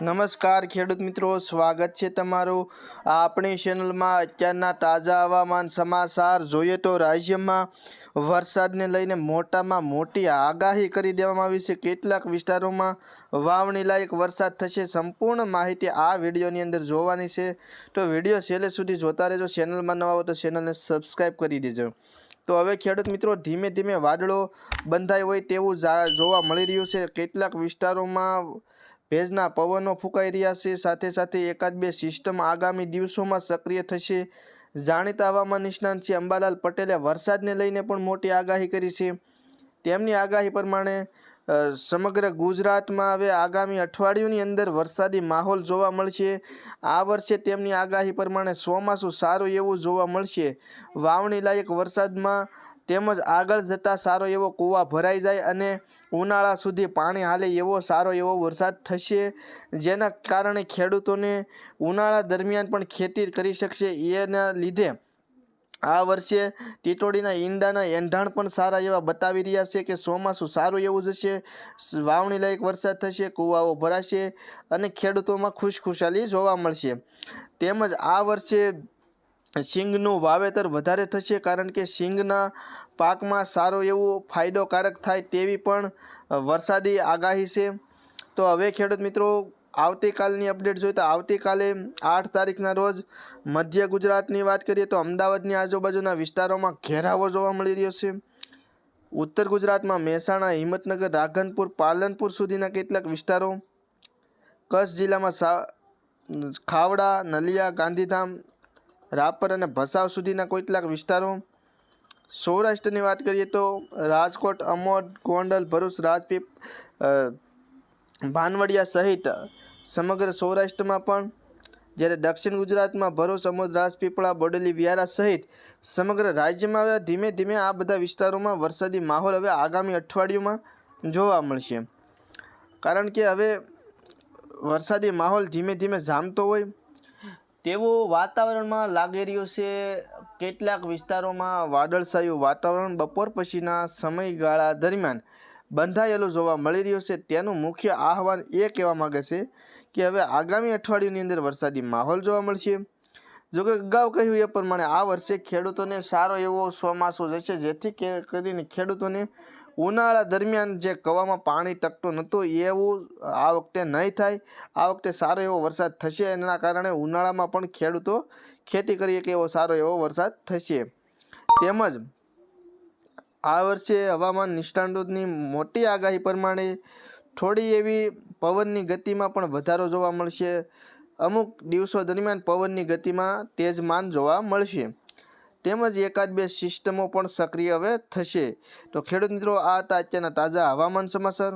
નમસ્કાર ખેડૂત મિત્રો, સ્વાગત છે તમારું. આપણી ચેનલમાં અત્યારના તાજા હવામાન સમાચાર જોઈએ તો રાજ્યમાં વરસાદને લઈને મોટામાં મોટી આગાહી કરી દેવામાં આવી છે. કેટલાક વિસ્તારોમાં વાવણી લાયક વરસાદ થશે. સંપૂર્ણ માહિતી આ વિડીયોની અંદર જોવાની છે. તો વીડિયો છેલ્લે સુધી જોતા રહેજો. ચેનલમાં નવા હો તો ચેનલને સબસ્ક્રાઈબ કરી દેજો. તો હવે ખેડૂત મિત્રો, ધીમે ધીમે વાદળો બંધાય હોય તેવું જોવા મળી રહ્યું છે. કેટલાક વિસ્તારોમાં ભેજના પવનો ફૂંકાઈ રહ્યા છે. સાથે સાથે એકાદ બે સિસ્ટમ આગામી દિવસોમાં સક્રિય થશે. જાણીતા હવામાન નિષ્ણાંત છે અંબાલાલ પટેલે વરસાદને લઈને પણ મોટી આગાહી કરી છે. તેમની આગાહી પ્રમાણે સમગ્ર ગુજરાતમાં હવે આગામી અઠવાડિયુંની અંદર વરસાદી માહોલ જોવા મળશે. આ વર્ષે તેમની આગાહી પ્રમાણે ચોમાસું સારું એવું જોવા મળશે. વાવણી લાયક વરસાદમાં તેમજ આગળ જતાં સારો એવો કૂવા ભરાઈ જાય અને ઉનાળા સુધી પાણી હાલે એવો સારો એવો વરસાદ થશે, જેના કારણે ખેડૂતોને ઉનાળા દરમિયાન પણ ખેતી કરી શકશે. એના લીધે આ વર્ષે ટીટોડીના ઈંડાના એંધાણ પણ સારા એવા બતાવી રહ્યા છે કે ચોમાસું સારું એવું જશે વાવણી લાયક વરસાદ થશે, કૂવાઓ ભરાશે અને ખેડૂતોમાં ખુશખુશાલી જોવા મળશે. તેમજ આ વર્ષે સિંગનું વાવેતર વધારે થશે કારણ કે સિંગના પાકમાં સારો એવો ફાયદોકારક થાય તેવી પણ વરસાદી આગાહી છે. તો હવે ખેડૂત મિત્રો, આવતીકાલની અપડેટ જોઈએ તો આવતીકાલે આઠ તારીખના રોજ મધ્ય ગુજરાતની વાત કરીએ તો અમદાવાદની આજુબાજુના વિસ્તારોમાં ઘેરાવો જોવા મળી રહ્યો છે. ઉત્તર ગુજરાતમાં મહેસાણા, હિંમતનગર, રાધનપુર, પાલનપુર સુધીના કેટલાક વિસ્તારો, કચ્છ જિલ્લામાં સા, ખાવડા, નલિયા, ગાંધીધામ રાપર અને ભસાવ સુધીના કેટલાક વિસ્તારો. સૌરાષ્ટ્રની વાત કરીએ તો રાજકોટ, અમોદ, ગોંડલ, ભરૂચ, રાજપીપ ભાનવડિયા સહિત સમગ્ર સૌરાષ્ટ્રમાં પણ જ્યારે દક્ષિણ ગુજરાતમાં ભરૂચ, અમોદ, રાજપીપળા, બોડેલી, વિયારા સહિત સમગ્ર રાજ્યમાં હવે ધીમે ધીમે આ બધા વિસ્તારોમાં વરસાદી માહોલ હવે આગામી અઠવાડિયુંમાં જોવા મળશે. કારણ કે હવે વરસાદી માહોલ ધીમે ધીમે જામતો હોય તેવું વાતાવરણમાં લાગી રહ્યો છે. કેટલાક વિસ્તારોમાં વાદળછાયું વાતાવરણ બપોર પછીના સમયગાળા દરમિયાન બંધાયેલું જોવા મળી રહ્યું છે. તેનું મુખ્ય આહવાન એ કહેવા માગે છે કે હવે આગામી અઠવાડિયાની અંદર વરસાદી માહોલ જોવા મળશે. જોકે અગાઉ કહ્યું એ પ્રમાણે આ વર્ષે ખેડૂતોને સારો એવો ચોમાસું જશે, જેથી કરીને ખેડૂતોને ઉનાળા દરમિયાન જે કવામાં પાણી ટકતું નહોતું, એવું આ વખતે નહીં થાય. આ વખતે સારો એવો વરસાદ થશે, એના કારણે ઉનાળામાં પણ ખેડૂતો ખેતી કરીએ કે એવો સારો એવો વરસાદ થશે. તેમજ આ વર્ષે હવામાન નિષ્ણાંતોની મોટી આગાહી પ્રમાણે થોડી એવી પવનની ગતિમાં પણ વધારો જોવા મળશે. અમુક દિવસો દરમિયાન પવનની ગતિમાં તેજમાન જોવા મળશે. તેમજ એકાદ બે સિસ્ટમો પણ સક્રિય હવે થશે. તો ખેડૂત મિત્રો, આ હતા અત્યારના તાજા હવામાન સમાચાર.